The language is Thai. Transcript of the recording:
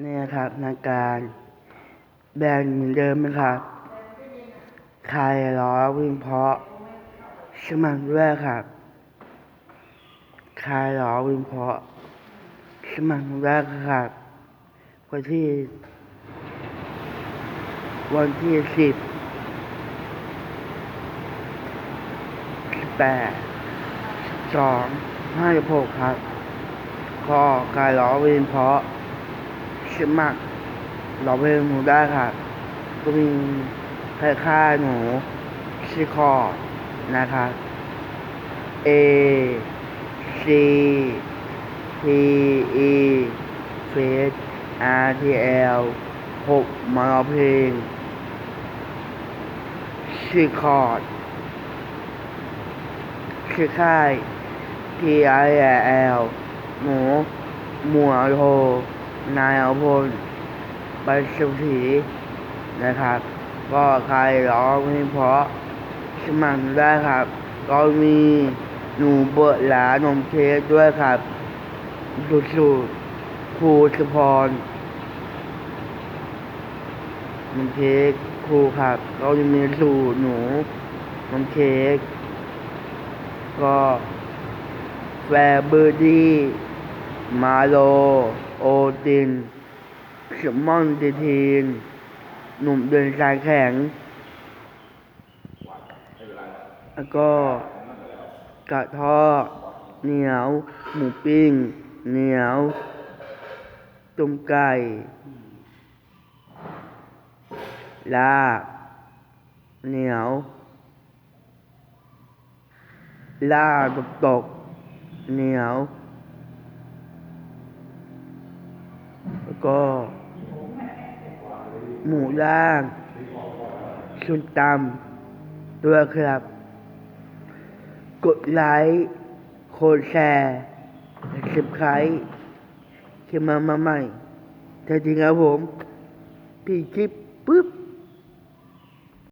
เนี่ยครับนาการแบรนด์เหมือนเดิมไหมครับคลายล้อวิ่งเพาะสมัครด้วยครับคลายล้อวิ่งเพาะสมัครด้วยครับวันที่ วันที่สิบสิบแปดสองห้าหกครับก็คลายล้อวิ่งเพาะ สมัครเราเพลงหนูได้ค่ะ ก็มีค่ายค่าหนูชื่อคอร์นะครับ A C P E F R T L หกมาร้องเพลงชื่อคอร์ดชื่อค่าย P I L หนูหมัวโท นายอภพลไปสุธีนะครับ ก็ใครร้องเพลงเพราะสมัครได้ครับ ก็มีหนูเบิดหลานมเค้กด้วยครับ สุดสูครูสพรนมเค้กครูครับ ก็จะมีสูตรหนูนมเค้กก็แฟร์เบอร์ดี้ มาโล โอตินเชมอนเดทีน หนุ่มเดินสายแข็ง แล้วก็กระทาะเหนียว หมูปิ้ง เหนียวต้มไก่ลาบเหนียวลาบตกเหนียว ก็หมูย่างชุนตำด้วยครับ กดไลค์โคแชร์สิบครต์ขึ้นมามาใหม่แต่จริงครับผม พี่คลิปปุ๊บ